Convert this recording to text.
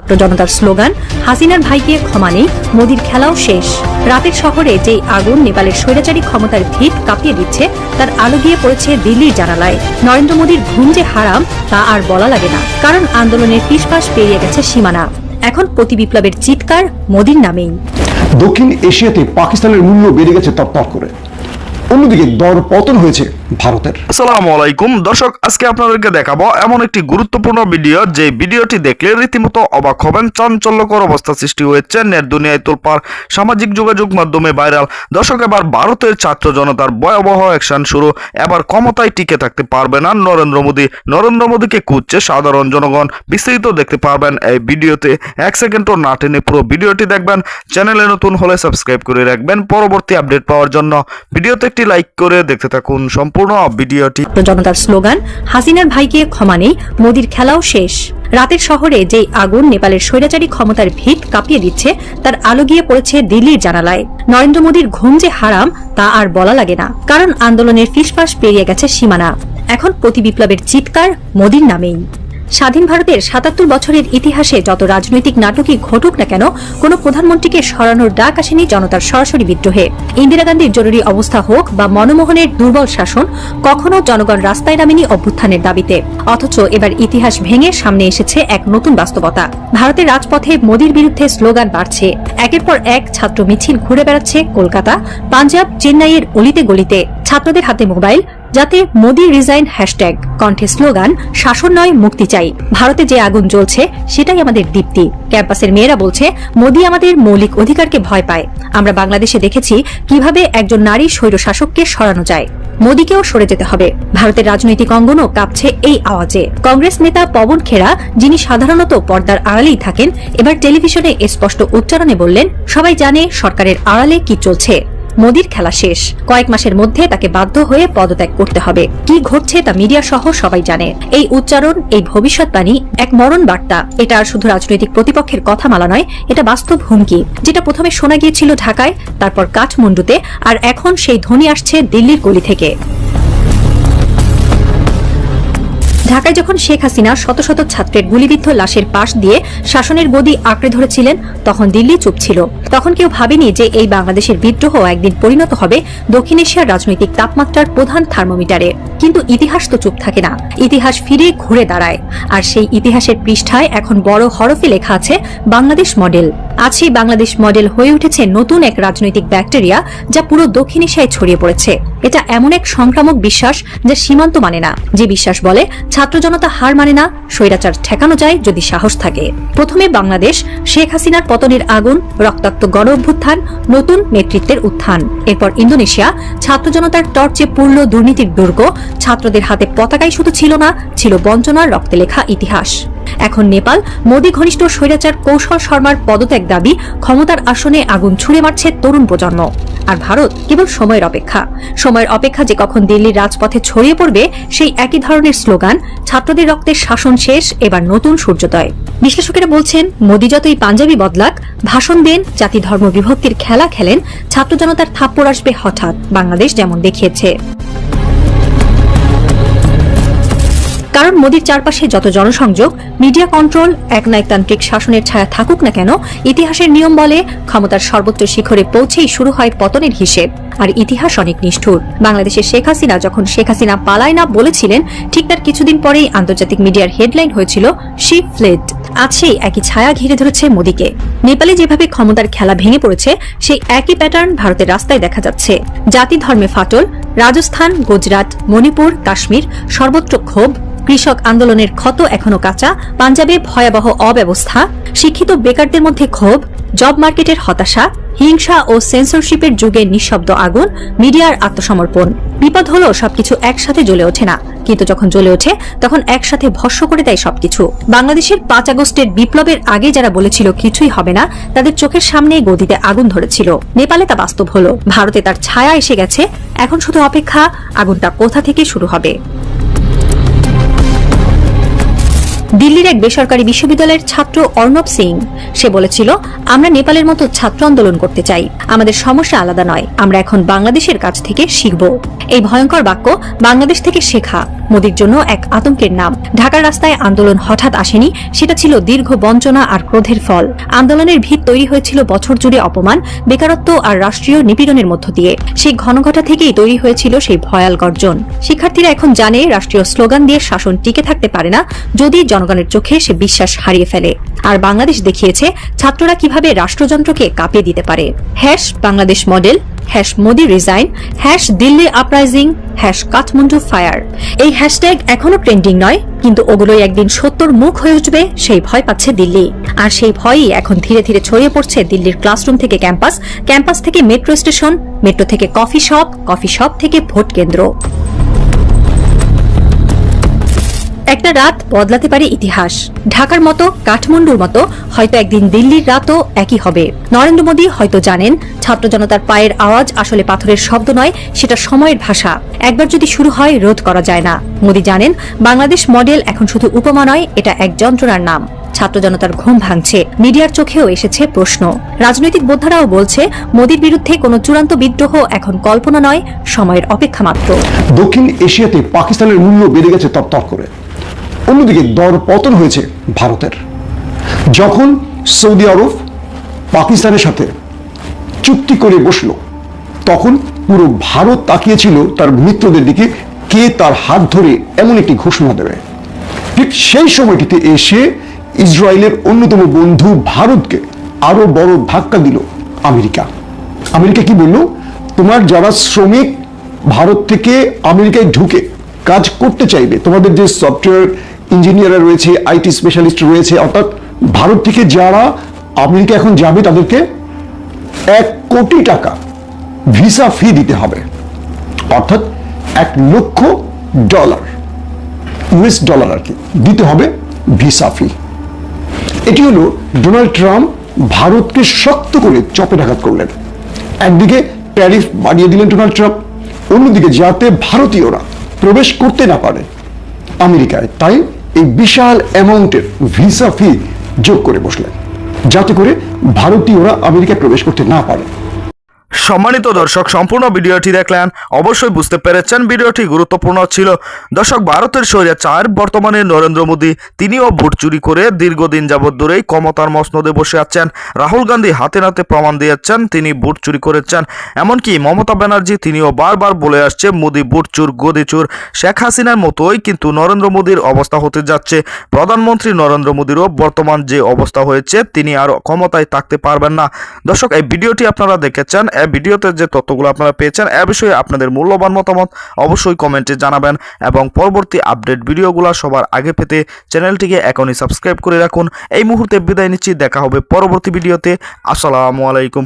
ছাত্র জনতার স্লোগান, হাসিনার ভাইকে ক্ষমা নেই, মোদির খেলাও শেষ। রাতের শহরে যেই আগুন, নেপালের স্বৈরাচারী ক্ষমতার ভিত কাঁপিয়ে দিচ্ছে, তার আলো গিয়ে পড়েছে দিল্লির জানালায়। নরেন্দ্র মোদীর ঘুম যে হারাম, তা আর বলা লাগে না, কারণ আন্দোলনের পিসপাস পেরিয়ে গেছে সীমানা। এখন প্রতি বিপ্লবের চিৎকার মোদির নামেই। দক্ষিণ এশিয়াতে পাকিস্তানের মূল্য বেড়ে গেছে তরতর করে। অন্যদিকে দর পতন হয়েছে ভারতের। আসসালামু আলাইকুম। দর্শক, আজকে আপনাদেরকে দেখাবো এমন একটি গুরুত্বপূর্ণ ভিডিও যে ভিডিওটি দেখলে রীতিমতো অবাক হবেন। চাঞ্চল্যকর অবস্থা সৃষ্টি হয়েছে নেট দুনিয়ায় তোলপাড় সামাজিক যোগাযোগ মাধ্যমে ভাইরাল। দর্শক, এবার ভারতের ছাত্র জনতার ভয়াবহ অ্যাকশন শুরু। এবার ক্ষমতায় টিকে থাকতে পারবে না নরেন্দ্র মোদী। নরেন্দ্র মোদীকে খুঁজছে সাধারণ জনগণ। বিস্তারিত দেখতে পারবেন এই ভিডিওতে। এক সেকেন্ডও না টেনে পুরো ভিডিওটি দেখবেন। চ্যানেলে নতুন হলে সাবস্ক্রাইব করে রাখবেন। পরবর্তী আপডেট পাওয়ার জন্য ভিডিওতে একটি লাইক করে দেখতে থাকুন। সম্পূর্ণ ভিডিওটি। জনতার স্লোগান, হাসিনার ভাইকে ক্ষমা নেই, মোদির খেলাও শেষ। রাতের শহরে যেই আগুন, নেপালের স্বৈরাচারী ক্ষমতার ভিত কাঁপিয়ে দিচ্ছে, তার আলো গিয়ে পড়েছে দিল্লির জানালায়। নরেন্দ্র মোদীর ঘুম যে হারাম, তা আর বলা লাগে না, কারণ আন্দোলনের ফিসফাস পেরিয়ে গেছে সীমানা। এখন প্রতি বিপ্লবের চিৎকার মোদীর নামেই। স্বাধীন ভারতের সাতাত্তর বছরের ইতিহাসে যত রাজনৈতিক নাটকই ঘটুক না কেন, কোনো প্রধানমন্ত্রীকে সরানোর ডাক আসেনি জনতার সরাসরি বিদ্রোহে। ইন্দিরা গান্ধীর জরুরি অবস্থা হোক বা মনমোহনের দুর্বল শাসন, কখনো জনগণ রাস্তায় নামেনি অভ্যুত্থানের দাবিতে। অথচ এবার ইতিহাস ভেঙে সামনে এসেছে এক নতুন বাস্তবতা। ভারতের রাজপথে মোদীর বিরুদ্ধে স্লোগান বাড়ছে। একের পর এক ছাত্র মিছিল ঘুরে বেড়াচ্ছে কলকাতা, পাঞ্জাব, চেন্নাইয়ের অলিতে গলিতে। ছাত্রদের হাতে মোবাইল যাতে মোদি রিজাইন হ্যাশট্যাগ কণ্ঠে স্লোগান শাসন নয়, মুক্তি চাই। ভারতে যে আগুন জ্বলছে, সেটাই আমাদের দীপ্তি। ক্যাম্পাসের মেয়েরা বলছে, মোদি আমাদের মৌলিক অধিকারকে ভয় পায়। আমরা বাংলাদেশে দেখেছি কীভাবে একজন নারী স্বৈর শাসককে সরানো যায়। মোদীকেও সরে যেতে হবে। ভারতের রাজনৈতিক অঙ্গনও কাঁপছে এই আওয়াজে। কংগ্রেস নেতা পবন খেরা, যিনি সাধারণত পর্দার আড়ালেই থাকেন, এবার টেলিভিশনে স্পষ্ট উচ্চারণে বললেন, সবাই জানে সরকারের আড়ালে কি চলছে। মোদির খেলা শেষ। কয়েক মাসের মধ্যে তাকে বাধ্য হয়ে পদত্যাগ করতে হবে। কি ঘটছে তা মিডিয়া সহ সবাই জানে। এই উচ্চারণ, এই ভবিষ্যৎবাণী এক মরণ বার্তা। এটা আর শুধু রাজনৈতিক প্রতিপক্ষের কথা মালা নয়, এটা বাস্তব হুমকি। যেটা প্রথমে শোনা গিয়েছিল ঢাকায়, তারপর কাঠমান্ডুতে, আর এখন সেই ধ্বনি আসছে দিল্লির গলি থেকে। ঢাকায় যখন শেখ হাসিনা শত শত ছাত্রের গুলিবিদ্ধ লাশের পাশ দিয়ে শাসনের গদি আঁকড়ে ধরেছিলেন, তখন দিল্লি চুপ ছিল। তখন কেউ ভাবেনি যে এই বাংলাদেশের বিদ্রোহ একদিন পরিণত হবে দক্ষিণ এশিয়ার রাজনৈতিক তাপমাত্রার প্রধান থার্মোমিটারে। কিন্তু ইতিহাস তো চুপ থাকে না, ইতিহাস ফিরে ঘুরে দাঁড়ায়। আর সেই ইতিহাসের পৃষ্ঠায় এখন বড় হরফে লেখা আছে, বাংলাদেশ মডেল। আজ বাংলাদেশ মডেল হয়ে উঠেছে নতুন এক রাজনৈতিক ব্যাকটেরিয়া যা পুরো দক্ষিণ এশিয়ায় ছড়িয়ে পড়েছে। এটা এমন এক সংক্রামক বিশ্বাস যা সীমান্ত মানে না। যে বিশ্বাস বলে, ছাত্র জনতা হার মানে না, স্বৈরাচার ঠেকানো যায় যদি সাহস থাকে। প্রথমে বাংলাদেশ, শেখ হাসিনার পতনের আগুন, রক্তাক্ত গণ অভ্যুত্থান নতুন নেতৃত্বের উত্থান। এরপর ইন্দোনেশিয়া, ছাত্র জনতার টর্চে পূর্ণ দুর্নীতির দুর্গ, ছাত্রদের হাতে পতাকাই শুধু ছিল না, ছিল বঞ্চনার রক্তে লেখা ইতিহাস। এখন নেপাল, মোদী ঘনিষ্ঠ স্বৈরাচার কৌশল শর্মার পদত্যাগ দাবি, ক্ষমতার আসনে আগুন ছুড়ে মারছে তরুণ প্রজন্ম। আর ভারত কেবল সময়ের অপেক্ষা। সময়ের অপেক্ষা যে কখন দিল্লির রাজপথে ছড়িয়ে পড়বে, সেই একই ধরনের স্লোগান, ছাত্রদের রক্তের শাসন শেষ, এবার নতুন সূর্যোদয়। বিশ্লেষকেরা বলছেন, মোদী যতই পাঞ্জাবি বদলাক, ভাষণ দেন, জাতি ধর্ম বিভক্তির খেলা খেলেন, ছাত্র জনতার থাপ্পড় আসবে হঠাৎ, বাংলাদেশ যেমন দেখিয়েছে। কারণ মোদীর চারপাশে যত জনসংযোগ, মিডিয়া কন্ট্রোল একনায়কতান্ত্রিক শাসনের ছায়া থাকুক না কেন, ইতিহাসের নিয়ম বলে ক্ষমতার সর্বোচ্চ শিখরে পৌঁছেই শুরু হয় পতনের হিসেব। আর ইতিহাস অনেক নিষ্ঠুর। বাংলাদেশের শেখ হাসিনা যখন শেখ হাসিনা পালায় না বলেছিলেন, ঠিক তার কিছুদিন পরেই আন্তর্জাতিক মিডিয়ার হেডলাইন হয়েছিল শি ফ্লেড আজ সেই একই ছায়া ঘিরে ধরেছে মোদীকে। নেপালে যেভাবে ক্ষমতার খেলা ভেঙে পড়েছে, সেই একই প্যাটার্ন ভারতের রাস্তায় দেখা যাচ্ছে। জাতি ধর্মে ফাটল, রাজস্থান, গুজরাট, মণিপুর, কাশ্মীর সর্বত্র ক্ষোভ কৃষক আন্দোলনের ক্ষত এখনও কাঁচা, পাঞ্জাবে ভয়াবহ অব্যবস্থা, শিক্ষিত বেকারদের মধ্যে ক্ষোভ, জব মার্কেটের হতাশা, হিংসা ও সেন্সরশিপের যুগে নিঃশব্দ আগুন, মিডিয়ার আত্মসমর্পণ। বিপদ হলো সবকিছু একসাথে জ্বলে ওঠে না, কিন্তু যখন জ্বলে ওঠে, তখন একসাথে ভস্য করে দেয় সবকিছু। বাংলাদেশের পাঁচ আগস্টের বিপ্লবের আগে যারা বলেছিল কিছুই হবে না, তাদের চোখের সামনেই গদিতে আগুন ধরেছিল। নেপালে তা বাস্তব হলো। ভারতে তার ছায়া এসে গেছে। এখন শুধু অপেক্ষা, আগুনটা কোথা থেকে শুরু হবে? দিল্লির এক বেসরকারি বিশ্ববিদ্যালয়ের ছাত্র অর্ণব সিং। সে বলেছিল, আমরা নেপালের মতো ছাত্র আন্দোলন করতে চাই। আমাদের সমস্যা আলাদা নয়। আমরা এখন বাংলাদেশের কাছ থেকে শিখব। এই ভয়ঙ্কর বাক্য বাংলাদেশ থেকে শেখা। মোদির জন্য এক আতঙ্কের নাম। ঢাকার রাস্তায় আন্দোলন হঠাৎ আসেনি, সেটা ছিল দীর্ঘ বঞ্চনা আর ক্রোধের ফল। আন্দোলনের ভিত তৈরি হয়েছিল বছর জুড়ে অপমান, বেকারত্ব আর রাষ্ট্রীয় নিপীড়নের মধ্য দিয়ে। সেই ঘনঘটা থেকেই তৈরি হয়েছিল সেই ভয়াল গর্জন। শিক্ষার্থীরা এখন জানে, রাষ্ট্রীয় স্লোগান দিয়ে শাসন টিকে থাকতে পারে না, যদি জনগণের চোখে সে বিশ্বাস হারিয়ে ফেলে। আর বাংলাদেশ দেখিয়েছে ছাত্ররা কীভাবে রাষ্ট্রযন্ত্রকে কাঁপিয়ে দিতে পারে। Hash Bangladesh model, hash Modi resign hash Delhi uprising hash Kathmandu fire এই হ্যাশট্যাগ এখনও ট্রেন্ডিং নয়, কিন্তু ওগুলোই একদিন সত্যর মুখ হয়ে উঠবে, সেই ভয় পাচ্ছে দিল্লি। আর সেই ভয়ই এখন ধীরে ধীরে ছড়িয়ে পড়ছে দিল্লির ক্লাসরুম থেকে ক্যাম্পাস ক্যাম্পাস থেকে মেট্রো স্টেশন মেট্রো থেকে কফি শপ কফি শপ থেকে ভোট কেন্দ্র। একটা রাত বদলাতে পারে ইতিহাস। ঢাকার মতো, কাঠমান্ডুর মতো, হয়তো একদিন দিল্লির রাতও একই হবে। নরেন্দ্র মোদী হয়তো জানেন, ছাত্র জনতার পায়ের আওয়াজ আসলে পাথরের শব্দ নয়, সেটা সময়ের ভাষা। একবার যদি শুরু হয়, রোধ করা যায় না। মোদী জানেন, বাংলাদেশ মডেল এখন শুধু উপমা নয়, এটা এক যন্ত্রণার নাম। ছাত্র জনতার ঘুম ভাঙছে। মিডিয়ার চোখেও এসেছে প্রশ্ন। রাজনৈতিক বোদ্ধারাও বলছে, মোদীর বিরুদ্ধে কোনো চূড়ান্ত বিদ্রোহ এখন কল্পনা নয়, সময়ের অপেক্ষা মাত্র। দক্ষিণ এশিয়াতে পাকিস্তানের মূল্য বেড়ে গেছে তরতর করে। অন্যদিকে দর পতন হয়েছে ভারতের। যখন সৌদি আরব পাকিস্তানের সাথে চুক্তি করে বসল, তখন পুরো ভারত তাকিয়েছিল তার মিত্রদের দিকে, কে তার হাত ধরে এমন একটি ঘোষণা দেবে। ঠিক সেই সময়টিতে এসে ইসরায়েলের অন্যতম বন্ধু ভারতকে আরও বড় ধাক্কা দিল আমেরিকা। আমেরিকা কি বলল? তোমার যারা শ্রমিক ভারত থেকে আমেরিকায় ঢুকে কাজ করতে চাইবে, তোমাদের যে সফটওয়্যার ইঞ্জিনিয়াররা রয়েছে, আইটি স্পেশালিস্ট রয়েছে, অর্থাৎ ভারত থেকে যারা আমেরিকা এখন যাবে, তাদেরকে এক কোটি টাকা ভিসা ফি দিতে হবে, অর্থাৎ এক লক্ষ ডলার, ইউএস ডলার আর কি, দিতে হবে ভিসা ফি। এটি হলো ডোনাল্ড ট্রাম্প ভারতকে শক্ত করে চপে আঘাত করলেন। একদিকে ট্যারিফ বাড়িয়ে দিলেন ডোনাল্ড ট্রাম্প, অন্যদিকে যাতে ভারতীয়রা প্রবেশ করতে না পারে। আমেরিকায় তাই এই বিশাল অ্যামাউন্টের ভিসা ফি যোগ করে বসলেন, যাতে করে ভারতীয়রা আমেরিকায় প্রবেশ করতে না পারে। সম্মানিত দর্শক, সম্পূর্ণ ভিডিওটি দেখলেন, অবশ্যই বুঝতে পেরেছেন ভিডিওটি গুরুত্বপূর্ণ ছিল। দর্শক, ভারতের স্বৈরাচার বর্তমানে নরেন্দ্র মোদী তিনিও ভোট চুরি করে দীর্ঘদিন যাবৎ ধরেই ক্ষমতার মসনদে বসে আছেন। রাহুল গান্ধী হাতে নাতে প্রমাণ দিয়েছেন, তিনি ভোট চুরি করেছেন। এমনকি মমতা ব্যানার্জি তিনিও বারবার বলে আসছে, মোদী ভোট চুর, গদি চুর। শেখ হাসিনার মতোই কিন্তু নরেন্দ্র মোদীর অবস্থা হতে যাচ্ছে। প্রধানমন্ত্রী নরেন্দ্র মোদীরও বর্তমান যে অবস্থা হয়েছে, তিনি আর ক্ষমতায় থাকতে পারবেন না। দর্শক, এই ভিডিওটি আপনারা দেখেছেন ভিডিওতে যে তথ্যগুলো আপনারা পেয়েছেন, এ বিষয়ে আপনাদের মূল্যবান মতামত অবশ্যই কমেন্টে জানাবেন এবং পরবর্তী আপডেট ভিডিওগুলো সবার আগে পেতে চ্যানেলটিকে এখনই সাবস্ক্রাইব করে রাখুন। এই মুহূর্তে বিদায় নিচ্ছি, দেখা হবে পরবর্তী ভিডিওতে। আসসালামু আলাইকুম।